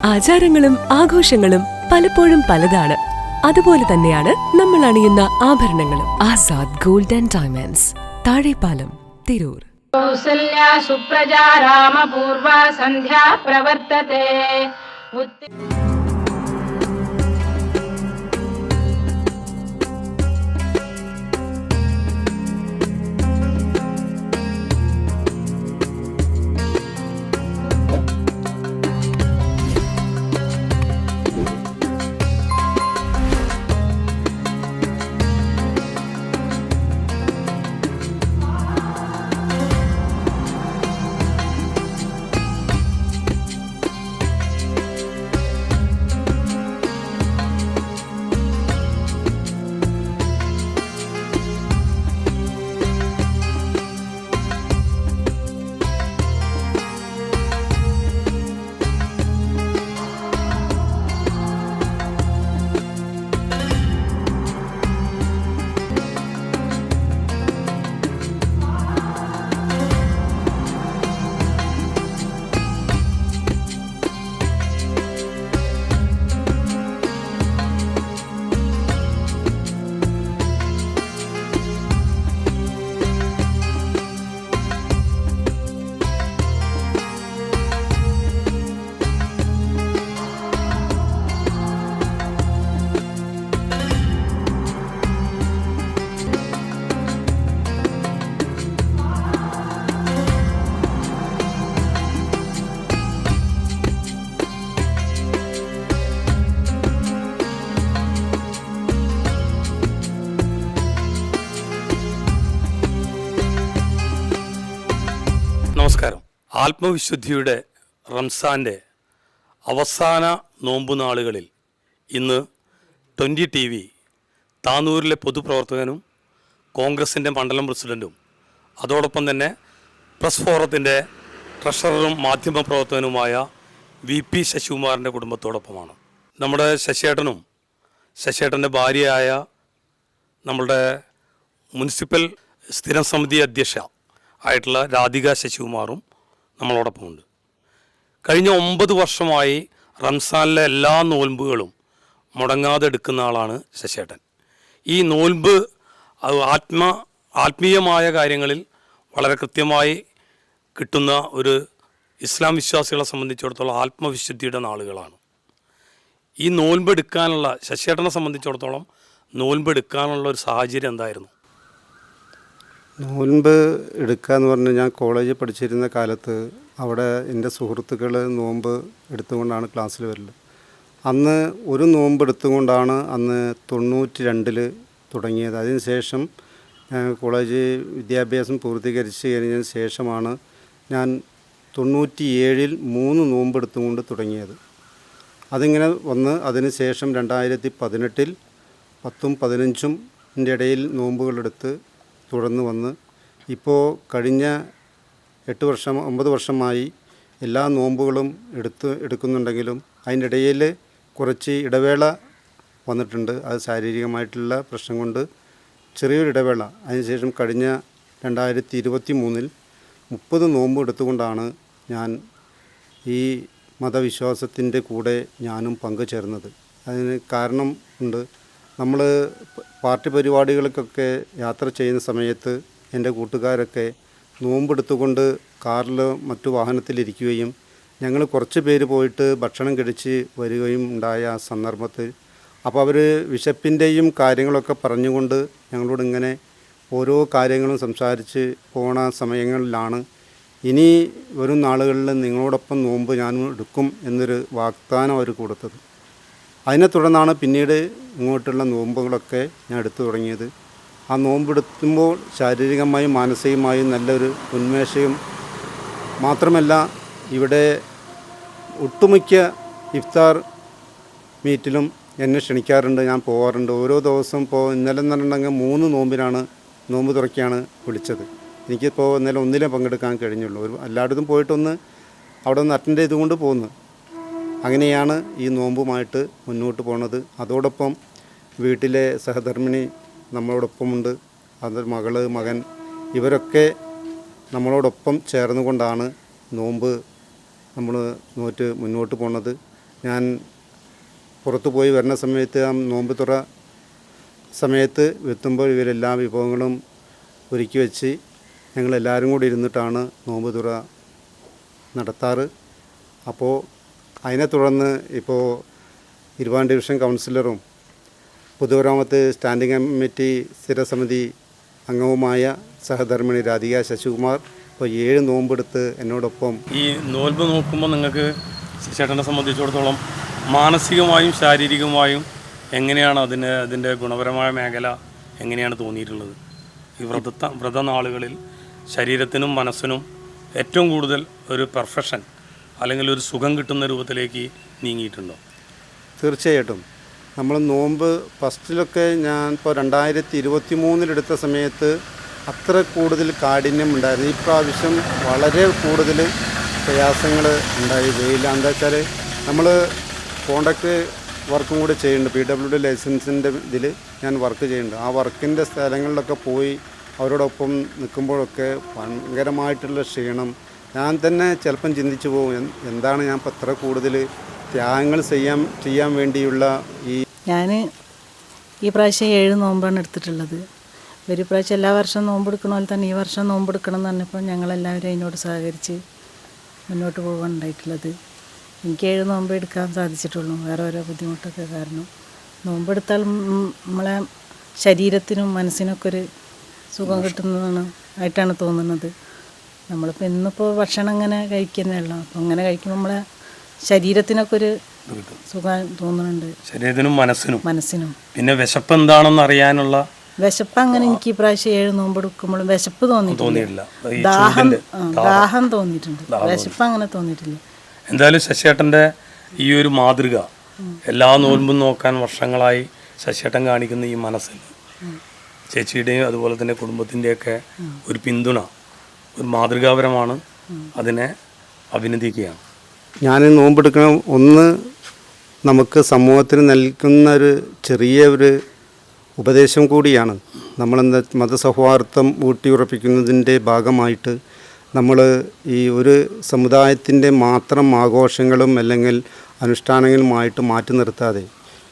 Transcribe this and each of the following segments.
ആചാരങ്ങളും ആഘോഷങ്ങളും പലപ്പോഴും പലതാണ്. അതുപോലെ തന്നെയാണ് നമ്മൾ അണിയുന്ന ആഭരണങ്ങളും. Azad gold and diamonds Thazhepalam Tirur. Kausalya സുപ്രജ രാമപൂർവ സന്ധ്യ പ്രവർത്തത്തെ ആത്മവിശുദ്ധിയുടെ റംസാന്റെ അവസാന നോമ്പു നാളുകളിൽ ഇന്ന് ട്വന്റി ടി വി താനൂരിലെ പൊതുപ്രവർത്തകനും കോൺഗ്രസിന്റെ മണ്ഡലം പ്രസിഡന്റും അതോടൊപ്പം തന്നെ പ്രസ് ഫോറത്തിന്റെ ട്രഷററും മാധ്യമപ്രവർത്തകനുമായ വി പി ശശികുമാറിന്റെ കുടുംബത്തോടൊപ്പമാണ്. നമ്മുടെ ശശിയേട്ടനും ശശിയേട്ടന്റെ ഭാര്യയായ നമ്മളുടെ മുനിസിപ്പൽ സ്ഥിരം സമിതി അധ്യക്ഷ ആയിട്ടുള്ള രാധിക ശശികുമാറും നമ്മളോടൊപ്പമുണ്ട് കഴിഞ്ഞ ഒമ്പത് വർഷമായി റംസാനിലെ എല്ലാ നോൽമ്പുകളും മുടങ്ങാതെ എടുക്കുന്ന ആളാണ് ശശേട്ടൻ ഈ നോൽമ്പ് ആത്മ ആത്മീയമായ കാര്യങ്ങളിൽ വളരെ കൃത്യമായി കിട്ടുന്ന ഒരു ഇസ്ലാം വിശ്വാസികളെ സംബന്ധിച്ചിടത്തോളം ആത്മവിശുദ്ധിയുടെ നാളുകളാണ്. ഈ നോൽമ്പെടുക്കാനുള്ള ശശിയേട്ടനെ സംബന്ധിച്ചിടത്തോളം നോൽമ്പെടുക്കാനുള്ള ഒരു സാഹചര്യം എന്തായിരുന്നു? നോൻപ് എടുക്കുക എന്ന് പറഞ്ഞാൽ ഞാൻ കോളേജിൽ പഠിച്ചിരുന്ന കാലത്ത് അവിടെ എന്റെ സുഹൃത്തുക്കൾ നോമ്പ് എടുത്തുകൊണ്ടാണ് ക്ലാസ്സിൽ വരുന്നത് അന്ന് ഒരു നോമ്പ് എടുത്തുകൊണ്ടാണ് അന്ന് തൊണ്ണൂറ്റി രണ്ടിൽ തുടങ്ങിയത് അതിനുശേഷം കോളേജ് വിദ്യാഭ്യാസം പൂർത്തീകരിച്ച് കഴിഞ്ഞതിന് ശേഷമാണ് ഞാൻ തൊണ്ണൂറ്റിയേഴിൽ മൂന്ന് നോമ്പ് എടുത്തുകൊണ്ട് തുടങ്ങിയത്. അതിങ്ങനെ വന്ന് അതിന് ശേഷം രണ്ടായിരത്തി പതിനെട്ടിൽ പത്തും പതിനഞ്ചും ഇടയിൽ നോമ്പുകളെടുത്ത് തുടർന്ന് വന്ന് ഇപ്പോൾ കഴിഞ്ഞ എട്ട് വർഷം ഒമ്പത് വർഷമായി എല്ലാ നോമ്പുകളും എടുത്ത് എടുക്കുന്നുണ്ടെങ്കിലും അതിന്റെ ഇടയിൽ കുറച്ച് ഇടവേള വന്നിട്ടുണ്ട്. അത് ശാരീരികമായിട്ടുള്ള പ്രശ്നം കൊണ്ട് ചെറിയൊരു ഇടവേള. അതിനുശേഷം കഴിഞ്ഞ രണ്ടായിരത്തി ഇരുപത്തി മൂന്നിൽ മുപ്പത് നോമ്പ് എടുത്തുകൊണ്ടാണ് ഞാൻ ഈ മതവിശ്വാസത്തിന്റെ കൂടെ ഞാനും പങ്കുചേർന്നത്. അതിന് കാരണം ഉണ്ട് നമ്മൾ പാർട്ടി പരിപാടികൾക്കൊക്കെ യാത്ര ചെയ്യുന്ന സമയത്ത് എന്റെ കൂട്ടുകാരൊക്കെ നോമ്പെടുത്തുകൊണ്ട് കാറിൽ മറ്റു വാഹനത്തിലിരിക്കുകയും ഞങ്ങൾ കുറച്ച് പേര് പോയിട്ട് ഭക്ഷണം കഴിച്ച് വരികയും ഉണ്ടായ സന്ദർഭത്തിൽ. അപ്പോൾ അവർ വിശപ്പിന്റെയും കാര്യങ്ങളൊക്കെ പറഞ്ഞുകൊണ്ട് ഞങ്ങളോട് ഇങ്ങനെ ഓരോ കാര്യങ്ങളും സംസാരിച്ച് പോണ സമയങ്ങളിലാണ്. ഇനി വരും നാളുകളിൽ നിങ്ങളോടൊപ്പം നോമ്പ് ഞാനും എടുക്കും എന്നൊരു വാഗ്ദാനം അവർ കൊടുത്തത്. അതിനെ തുടർന്നാണ് പിന്നീട് ഇങ്ങോട്ടുള്ള നോമ്പുകളൊക്കെ ഞാൻ എടുത്തു തുടങ്ങിയത്. ആ നോമ്പെടുക്കുമ്പോൾ ശാരീരികമായും മാനസികമായും നല്ലൊരു ഉന്മേഷയും മാത്രമല്ല ഇവിടെ ഒട്ടുമിക്ക ഇഫ്താർ മീറ്റിലും എന്നെ ക്ഷണിക്കാറുണ്ട് ഞാൻ പോകാറുണ്ട് ഓരോ ദിവസം ഇപ്പോൾ ഇന്നലെ എന്ന് പറഞ്ഞിട്ടുണ്ടെങ്കിൽ മൂന്ന് നോമ്പിനാണ് നോമ്പ് തുറക്കിയാണ് വിളിച്ചത്. എനിക്കിപ്പോൾ ഇന്നലെ ഒന്നിലേ പങ്കെടുക്കാൻ കഴിഞ്ഞുള്ളൂ. ഒരു എല്ലായിടത്തും പോയിട്ടൊന്ന് അവിടെ നിന്ന് അറ്റൻഡ് ചെയ്തുകൊണ്ട് പോകുന്നു അങ്ങനെയാണ് ഈ നോമ്പുമായിട്ട് മുന്നോട്ട് പോണത്. അതോടൊപ്പം വീട്ടിലെ സഹധർമ്മിണി നമ്മളോടൊപ്പമുണ്ട്. അത് മകൾ മകൻ ഇവരൊക്കെ നമ്മളോടൊപ്പം ചേർന്നുകൊണ്ടാണ് നോമ്പ് നമ്മൾ നോറ്റ് മുന്നോട്ട് പോണത്. ഞാൻ പുറത്തു പോയി വരുന്ന സമയത്ത് ആ നോമ്പ് തുറ സമയത്ത് എത്തുമ്പോൾ ഇവരെല്ലാ വിഭവങ്ങളും ഒരുക്കി വെച്ച് ഞങ്ങളെല്ലാവരും കൂടി ഇരുന്നിട്ടാണ് നോമ്പ് തുറ നടത്താറ്. അപ്പോൾ അതിനെ തുടർന്ന് ഇപ്പോൾ ഇരുപതാം ഡിവിഷൻ കൗൺസിലറും പുതുവരാമത്ത് സ്റ്റാൻഡിംഗ് കമ്മിറ്റി സ്ഥിരസമിതി അംഗവുമായ സഹധർമ്മിണി രാധിക ശശികുമാർ ഇപ്പോൾ ഏഴ് നോമ്പെടുത്ത് എന്നോടൊപ്പം ഈ നോൽബ് നോക്കുമ്പോൾ നിങ്ങൾക്ക് ചേട്ടനെ സംബന്ധിച്ചിടത്തോളം മാനസികമായും ശാരീരികമായും എങ്ങനെയാണ് അതിന് അതിന്റെ ഗുണപരമായ മേഖല എങ്ങനെയാണ് തോന്നിയിട്ടുള്ളത്? ഈ വ്രത വ്രതനാളുകളിൽ ശരീരത്തിനും മനസ്സിനും ഏറ്റവും കൂടുതൽ ഒരു പെർഫെക്ഷൻ അല്ലെങ്കിൽ ഒരു സുഖം കിട്ടുന്ന രൂപത്തിലേക്ക് നീങ്ങിയിട്ടുണ്ടോ? തീർച്ചയായിട്ടും. നമ്മൾ നോമ്പ് ഫസ്റ്റിലൊക്കെ ഞാൻ ഇപ്പോൾ രണ്ടായിരത്തി ഇരുപത്തി മൂന്നിലെടുത്ത സമയത്ത് അത്ര കൂടുതൽ കാഠിന്യം ഉണ്ടായിരുന്നു. ഈ പ്രാവശ്യം വളരെ കൂടുതൽ പ്രയാസങ്ങൾ ഉണ്ടായി. വെയില എന്താ വെച്ചാൽ നമ്മൾ കോണ്ടാക്ട് വർക്കും കൂടെ ചെയ്യുന്നുണ്ട്. പി ഡബ്ല്യു ഡി ലൈസൻസിന്റെ ഇതിൽ ഞാൻ വർക്ക് ചെയ്യുന്നുണ്ട്. ആ വർക്കിന്റെ സ്ഥലങ്ങളിലൊക്കെ പോയി അവരോടൊപ്പം നിൽക്കുമ്പോഴൊക്കെ ഭയങ്കരമായിട്ടുള്ള ക്ഷീണം ഞാൻ തന്നെ ചിലപ്പം ചിന്തിച്ചു പോകും എന്താണ് ഞാൻ അത്ര കൂടുതൽ ത്യാഗങ്ങൾ ചെയ്യാൻ ചെയ്യാൻ വേണ്ടിയുള്ള ഈ ഞാൻ ഈ പ്രാവശ്യം ഏഴ് നോമ്പാണ് എടുത്തിട്ടുള്ളത്. ഒരു പ്രാവശ്യം എല്ലാ വർഷവും നോമ്പെടുക്കണ പോലെ തന്നെ ഈ വർഷം നോമ്പെടുക്കണം എന്ന് പറഞ്ഞപ്പോൾ ഞങ്ങളെല്ലാവരും അതിനോട് സഹകരിച്ച് മുന്നോട്ട് പോകാൻ ഉണ്ടായിട്ടുള്ളത്. എനിക്ക് ഏഴ് നോമ്പ് എടുക്കാൻ സാധിച്ചിട്ടുള്ളൂ. വേറെ ഓരോ ബുദ്ധിമുട്ടൊക്കെ കാരണം. നോമ്പെടുത്താൽ നമ്മളെ ശരീരത്തിനും മനസ്സിനൊക്കെ ഒരു സുഖം കിട്ടുന്നതാണ് ആയിട്ടാണ് തോന്നുന്നത്. നമ്മളിപ്പോൾ ഇന്നിപ്പോൾ ഭക്ഷണം ഇങ്ങനെ കഴിക്കുന്നതല്ല. അപ്പോൾ അങ്ങനെ കഴിക്കുമ്പോൾ നമ്മളെ ശരീരത്തിനൊക്കെ ഒരു സുഖം തോന്നുന്നുണ്ട്. ശരീരത്തിനും മനസ്സിനും. മനസ്സിനും. പിന്നെ വിശപ്പ് എന്താണെന്ന് അറിയാനുള്ള വിശപ്പ് അങ്ങനെ എനിക്ക് ഈ പ്രാവശ്യം ഏഴ് നോമ്പ് എടുക്കുമ്പോഴും വിശപ്പ് തോന്നിയിട്ടില്ല. ദാഹം ദാഹം തോന്നിയിട്ടുണ്ട്. വിശപ്പ് അങ്ങനെ തോന്നിയിട്ടില്ല. എന്തായാലും ശശിയേട്ടന്റെ ഈ ഒരു മാതൃക എല്ലാ നോൽമ്പും നോക്കാൻ വർഷങ്ങളായി ശശിയേട്ടൻ കാണിക്കുന്ന ഈ മനസ്സിൽ ചേച്ചിയുടെയും അതുപോലെ തന്നെ കുടുംബത്തിന്റെയൊക്കെ ഒരു പിന്തുണ. ഒരു മാതൃകാപരമാണ് അതിനെ അഭിനന്ദിക്കുകയാണ്. ഞാൻ നോമ്പെടുക്കണം ഒന്ന് നമുക്ക് സമൂഹത്തിന് നൽകുന്ന ഒരു ചെറിയ ഒരു ഉപദേശം കൂടിയാണ്. നമ്മളെന്താ മതസൗഹാർദ്ദം ഊട്ടിയുറപ്പിക്കുന്നതിന്റെ ഭാഗമായിട്ട് നമ്മൾ ഈ ഒരു സമുദായത്തിന്റെ മാത്രം ആഘോഷങ്ങളും അല്ലെങ്കിൽ അനുഷ്ഠാനങ്ങളുമായിട്ട് മാറ്റി നിർത്താതെ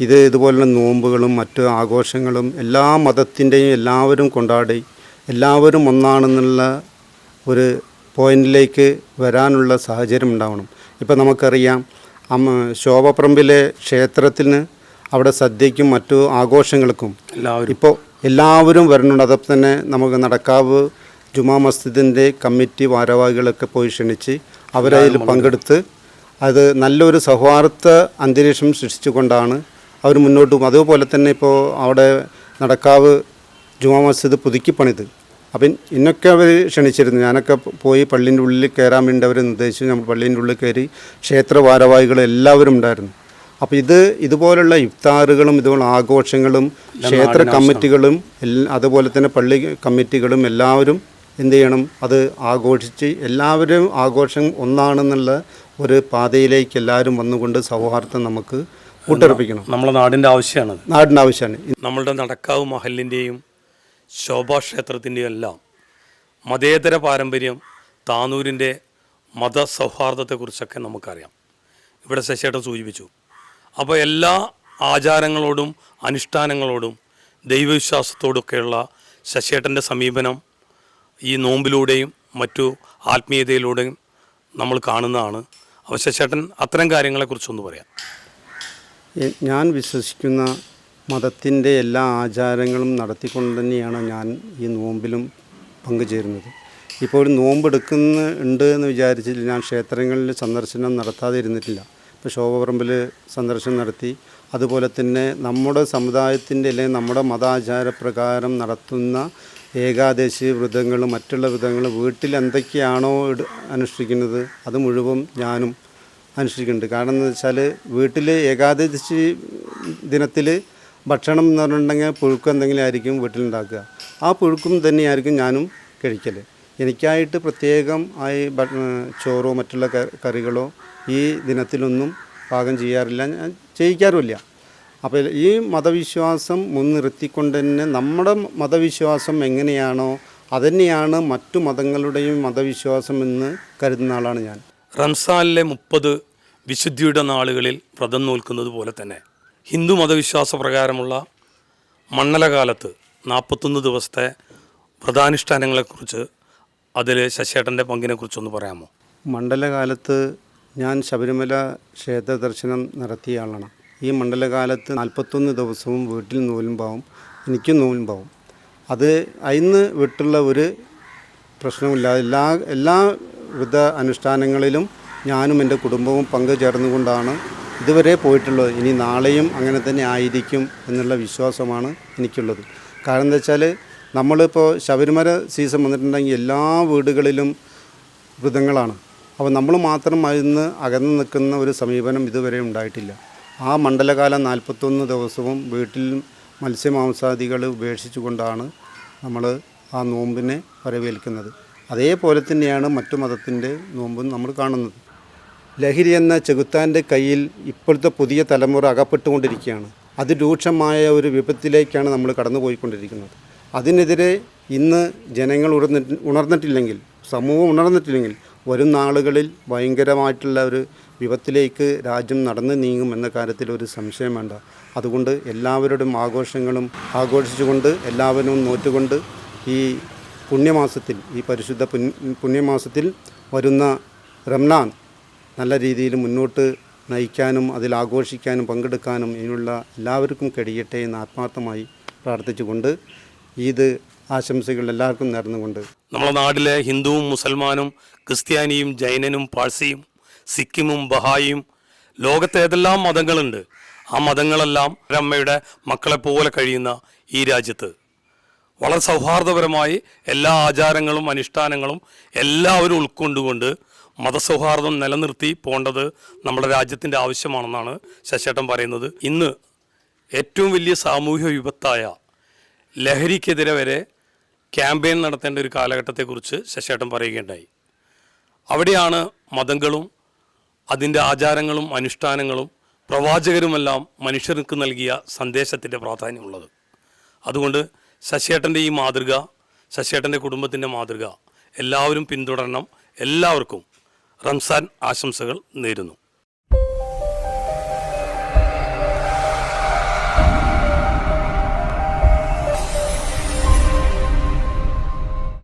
ഇത് ഇതുപോലുള്ള നോമ്പുകളും മറ്റ് ആഘോഷങ്ങളും എല്ലാ മതത്തിന്റെയും എല്ലാവരും കൊണ്ടാടി എല്ലാവരും ഒന്നാണെന്നുള്ള ഒരു പോയിന്റിലേക്ക് വരാനുള്ള സാഹചര്യം ഉണ്ടാവണം ഇപ്പം നമുക്കറിയാം അമ്മ ശോഭപ്രമ്പിലെ ക്ഷേത്രത്തിന് അവിടെ സദ്യയ്ക്കും മറ്റു ആഘോഷങ്ങൾക്കും എല്ലാവരും. ഇപ്പോൾ എല്ലാവരും വരുന്നുണ്ട് അതൊപ്പം തന്നെ നമുക്ക് നടക്കാവ് ജുമാ മസ്ജിദിന്റെ കമ്മിറ്റി ഭാരവാഹികളൊക്കെ പോയി ക്ഷണിച്ച് അവരതിൽ പങ്കെടുത്ത് അത് നല്ലൊരു സൗഹാർദ്ദ അന്തരീക്ഷം സൃഷ്ടിച്ചുകൊണ്ടാണ് അവർ മുന്നോട്ട് പോകും അതുപോലെ തന്നെ ഇപ്പോൾ അവിടെ നടക്കാവ് ജുമാ മസ്ജിദ് പുതുക്കി പണിത് അപ്പം ഇന്നൊക്കെ അവർ ക്ഷണിച്ചിരുന്നു. ഞാനൊക്കെ പോയി പള്ളീന്റെ ഉള്ളിൽ കയറാൻ വേണ്ടി അവർ നിർദ്ദേശിച്ചു. നമ്മൾ പള്ളീന്റെ ഉള്ളിൽ കയറി ക്ഷേത്ര ഭാരവാഹികൾ എല്ലാവരും ഉണ്ടായിരുന്നു. അപ്പോൾ ഇത് ഇതുപോലുള്ള ഇഫ്താറുകളും ഇതുപോലെ ആഘോഷങ്ങളും ക്ഷേത്ര കമ്മിറ്റികളും എല്ലാ അതുപോലെ തന്നെ പള്ളി കമ്മിറ്റികളും എല്ലാവരും എന്ത് ചെയ്യണം? അത് ആഘോഷിച്ച് എല്ലാവരും ആഘോഷം ഒന്നാണെന്നുള്ള ഒരു പാതയിലേക്ക് എല്ലാവരും വന്നുകൊണ്ട് സൗഹാർദ്ദം നമുക്ക് കൂട്ടുറപ്പിക്കണം നമ്മുടെ നാടിന്റെ ആവശ്യമാണ് നാടിന്റെ ആവശ്യമാണ്. നമ്മളുടെ നടക്കാവ് മഹലിന്റെയും ശോഭാക്ഷേത്രത്തിന്റെയും എല്ലാം മതേതര പാരമ്പര്യം താനൂരിന്റെ മതസൗഹാർദ്ദത്തെക്കുറിച്ചൊക്കെ നമുക്കറിയാം. ഇവിടെ ശശിയേട്ടൻ സൂചിപ്പിച്ചു. അപ്പോൾ എല്ലാ ആചാരങ്ങളോടും അനുഷ്ഠാനങ്ങളോടും ദൈവവിശ്വാസത്തോടൊക്കെയുള്ള ശശിയേട്ടന്റെ സമീപനം ഈ നോമ്പിലൂടെയും മറ്റു ആത്മീയതയിലൂടെയും നമ്മൾ കാണുന്നതാണ്. അപ്പോൾ ശശിയേട്ടൻ അത്തരം കാര്യങ്ങളെക്കുറിച്ചൊന്ന് പറയാം. ഞാൻ വിശ്വസിക്കുന്ന മതത്തിന്റെ എല്ലാ ആചാരങ്ങളും നടത്തിക്കൊണ്ട് തന്നെയാണ് ഞാൻ ഈ നോമ്പിലും പങ്കുചേരുന്നത്. ഇപ്പോൾ ഒരു നോമ്പെടുക്കുന്ന ഉണ്ട് എന്ന് വിചാരിച്ചിട്ട് ഞാൻ ക്ഷേത്രങ്ങളിൽ സന്ദർശനം നടത്താതെ ഇരുന്നിട്ടില്ല ഇപ്പോൾ ശോഭപറമ്പിൽ സന്ദർശനം നടത്തി. അതുപോലെ തന്നെ നമ്മുടെ സമുദായത്തിന്റെ അല്ലെങ്കിൽ നമ്മുടെ മതാചാരപ്രകാരം നടത്തുന്ന ഏകാദശി വ്രതങ്ങളും മറ്റുള്ള വ്രതങ്ങളും വീട്ടിൽ എന്തൊക്കെയാണോ അനുഷ്ഠിക്കുന്നത് അത് മുഴുവൻ ഞാനും അനുഷ്ഠിക്കുന്നുണ്ട്. കാരണം എന്ന് വെച്ചാൽ വീട്ടിൽ ഏകാദശി ദിനത്തിൽ ഭക്ഷണം എന്ന് പറഞ്ഞിട്ടുണ്ടെങ്കിൽ പുഴുക്ക് എന്തെങ്കിലും ആയിരിക്കും വീട്ടിലുണ്ടാക്കുക. ആ പുഴുക്കും തന്നെയായിരിക്കും ഞാനും കഴിക്കൽ എനിക്കായിട്ട് പ്രത്യേകം ആയി ചോറോ മറ്റുള്ള കറികളോ ഈ ദിനത്തിലൊന്നും പാകം ചെയ്യാറില്ല. ഞാൻ ചെയ്യിക്കാറുമില്ല. അപ്പോൾ ഈ മതവിശ്വാസം മുൻനിർത്തിക്കൊണ്ട് തന്നെ നമ്മുടെ മതവിശ്വാസം എങ്ങനെയാണോ അതുതന്നെയാണ് മറ്റു മതങ്ങളുടെയും മതവിശ്വാസം എന്ന് കരുതുന്ന ആളാണ് ഞാൻ. റംസാനിലെ മുപ്പത് വിശുദ്ധിയുടെ നാളുകളിൽ വ്രതം നോൽക്കുന്നത് പോലെ തന്നെ. ഹിന്ദു മതവിശ്വാസ പ്രകാരമുള്ള മണ്ഡലകാലത്ത് നാൽപ്പത്തൊന്ന് ദിവസത്തെ വ്രതാനുഷ്ഠാനങ്ങളെക്കുറിച്ച് അതിൽ ശശിയേട്ടന്റെ പങ്കിനെക്കുറിച്ചൊന്ന് പറയാമോ? മണ്ഡലകാലത്ത് ഞാൻ ശബരിമല ക്ഷേത്ര ദർശനം നടത്തിയ ആളാണ്. ഈ മണ്ഡലകാലത്ത് നാൽപ്പത്തൊന്ന് ദിവസവും വീട്ടിൽ നൂലുമ്പാവും എനിക്കും നൂലുമ്പാവും അത് അതിന്ന് വിട്ടുള്ള ഒരു പ്രശ്നമില്ല എല്ലാ എല്ലാ വിധ അനുഷ്ഠാനങ്ങളിലും ഞാനും എന്റെ കുടുംബവും പങ്കുചേർന്നുകൊണ്ടാണ് ഇതുവരെ പോയിട്ടുള്ളത് ഇനി നാളെയും അങ്ങനെ തന്നെ ആയിരിക്കും എന്നുള്ള വിശ്വാസമാണ് എനിക്കുള്ളത്. കാരണം എന്താ വെച്ചാൽ നമ്മളിപ്പോൾ ശബരിമല സീസൺ വന്നിട്ടുണ്ടെങ്കിൽ എല്ലാ വീടുകളിലും വൃതങ്ങളാണ് അപ്പോൾ നമ്മൾ മാത്രം അതിന്ന് അകന്നു നിൽക്കുന്ന ഒരു സമീപനം ഇതുവരെ ഉണ്ടായിട്ടില്ല. ആ മണ്ഡലകാലം നാൽപ്പത്തൊന്ന് ദിവസവും വീട്ടിൽ മത്സ്യമാംസാദികൾ ഉപേക്ഷിച്ചുകൊണ്ടാണ് നമ്മൾ ആ നോമ്പിനെ വരവേൽക്കുന്നത്. അതേപോലെ തന്നെയാണ് മറ്റു മതത്തിന്റെ നോമ്പും നമ്മൾ കാണുന്നത്. ലഹരി എന്ന ചെകുത്താന്റെ കയ്യിൽ ഇപ്പോഴത്തെ പുതിയ തലമുറ അകപ്പെട്ടുകൊണ്ടിരിക്കുകയാണ്. അതിരൂക്ഷമായ ഒരു വിപത്തിലേക്കാണ് നമ്മൾ കടന്നുപോയിക്കൊണ്ടിരിക്കുന്നത്. അതിനെതിരെ ഇന്ന് ജനങ്ങൾ ഉണർന്നിട്ട് ഉണർന്നിട്ടില്ലെങ്കിൽ സമൂഹം ഉണർന്നിട്ടില്ലെങ്കിൽ വരും നാളുകളിൽ ഭയങ്കരമായിട്ടുള്ള ഒരു വിപത്തിലേക്ക് രാജ്യം നടന്നു നീങ്ങും എന്ന കാര്യത്തിൽ ഒരു സംശയം വേണ്ട. അതുകൊണ്ട് എല്ലാവരുടെയും ആഘോഷങ്ങളും ആഘോഷിച്ചുകൊണ്ട് എല്ലാവരും നോറ്റുകൊണ്ട് ഈ പുണ്യമാസത്തിൽ ഈ പരിശുദ്ധ പുണ്യമാസത്തിൽ വരുന്ന റംലാൻ നല്ല രീതിയിൽ മുന്നോട്ട് നയിക്കാനും അതിൽ ആഘോഷിക്കാനും പങ്കെടുക്കാനും ഇതിനുള്ള എല്ലാവർക്കും കഴിയട്ടെ എന്ന് ആത്മാർത്ഥമായി പ്രാർത്ഥിച്ചുകൊണ്ട് ഈദ് ആശംസകൾ എല്ലാവർക്കും നേർന്നുകൊണ്ട്. നമ്മുടെ നാട്ടിലെ ഹിന്ദുവും മുസൽമാനും ക്രിസ്ത്യാനിയും ജൈനനും പാഴ്സിയും സിക്കിമും ബഹായിയും ലോകത്തെ ഏതെല്ലാം മതങ്ങളുണ്ട് ആ മതങ്ങളെല്ലാം ഒരമ്മയുടെ മക്കളെപ്പോലെ കഴിയുന്ന ഈ രാജ്യത്ത്. വളരെ സൗഹാർദ്ദപരമായി എല്ലാ ആചാരങ്ങളും അനുഷ്ഠാനങ്ങളും എല്ലാവരും ഉൾക്കൊണ്ടുകൊണ്ട് മതസൗഹാർദ്ദം നിലനിർത്തി പോകേണ്ടത് നമ്മുടെ രാജ്യത്തിന്റെ ആവശ്യമാണെന്നാണ് ശശേട്ടൻ പറയുന്നത്. ഇന്ന് ഏറ്റവും വലിയ സാമൂഹ്യ വിപത്തായ ലഹരിക്കെതിരെ വരെ ക്യാമ്പയിൻ നടത്തേണ്ട ഒരു കാലഘട്ടത്തെക്കുറിച്ച് ശശേട്ടൻ പറയുകയുണ്ടായി. അവിടെയാണ് മതങ്ങളും അതിന്റെ ആചാരങ്ങളും അനുഷ്ഠാനങ്ങളും പ്രവാചകരുമെല്ലാം മനുഷ്യർക്ക് നൽകിയ സന്ദേശത്തിന്റെ പ്രാധാന്യമുള്ളത്. അതുകൊണ്ട് ശശിയേട്ടന്റെ ഈ മാതൃക ശശിയേട്ടന്റെ കുടുംബത്തിന്റെ മാതൃക എല്ലാവരും പിന്തുടരണം. എല്ലാവർക്കും റംസാൻ ആശംസകൾ നേരുന്നു.